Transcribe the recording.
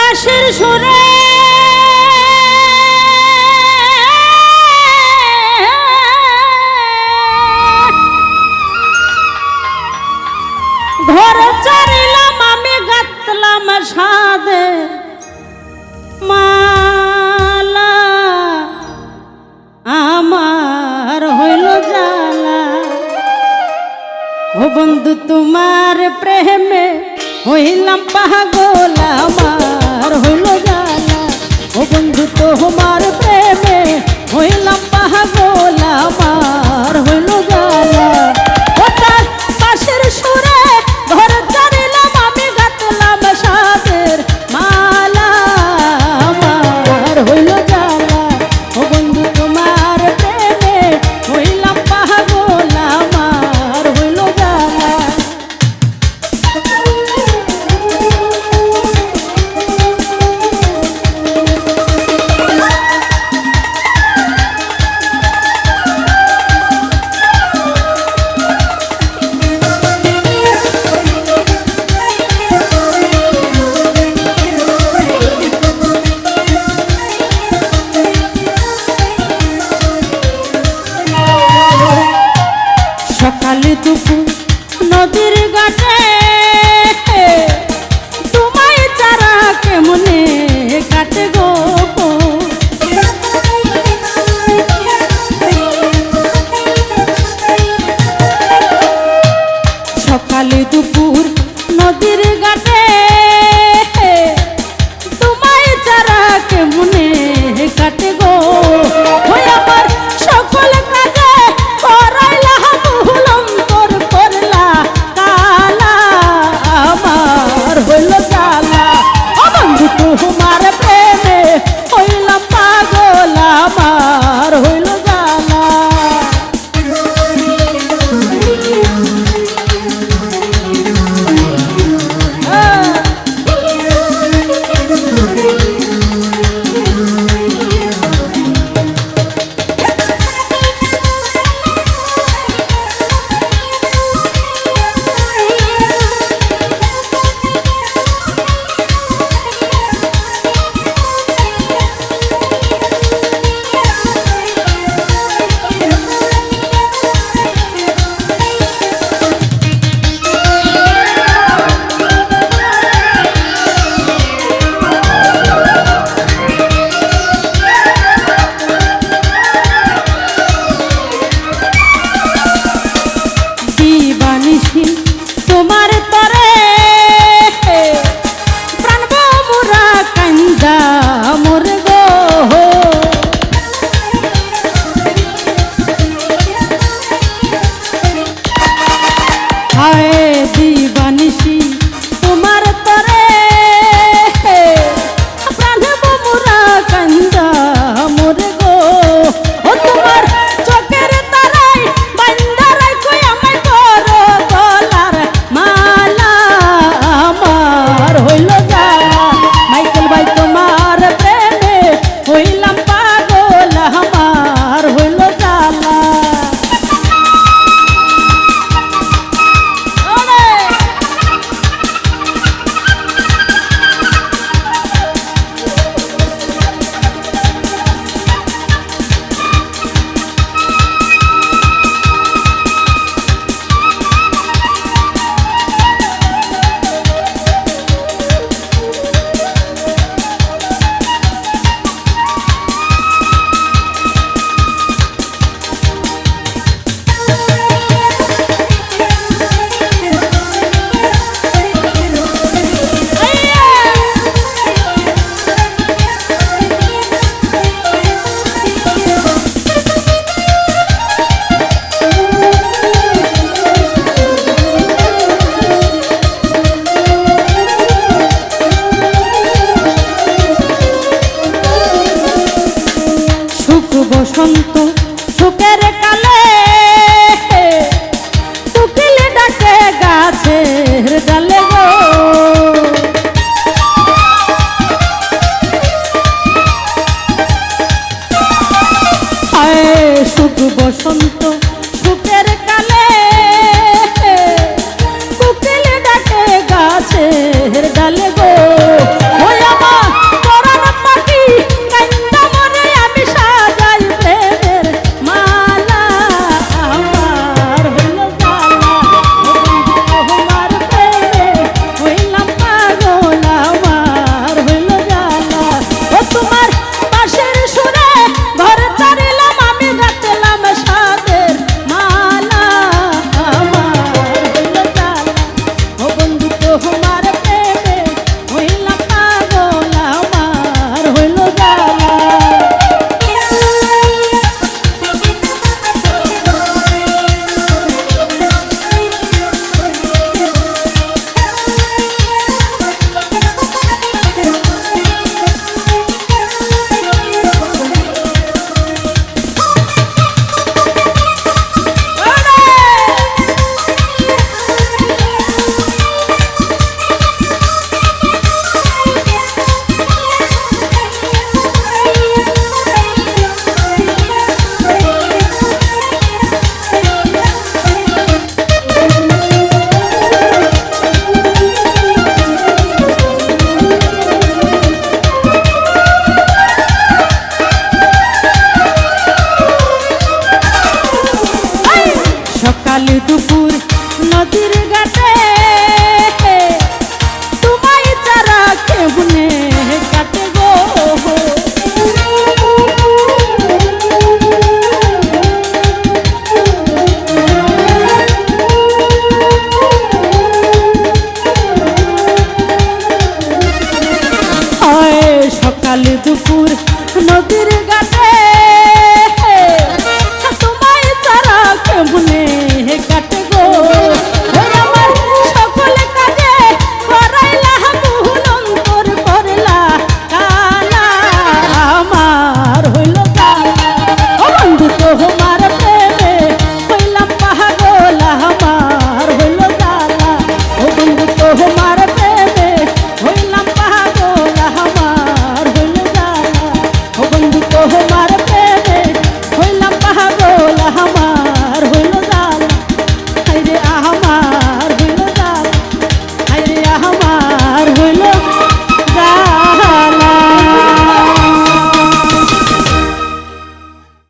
বাঁশের সুরে। ঘর চড়িলাম আমি গাতলাম সাদে মালা। আমার হইল জালা ও বন্ধু, তোমার প্রেমে হইলাম পাগলাম Arjuela. darse সকাল দুপুর নদীর ঘাটে। তোমায় তারা কেবনে কাটে সকাল দুপুর নদীর ঘাটে। তোমায় তারা কেবনে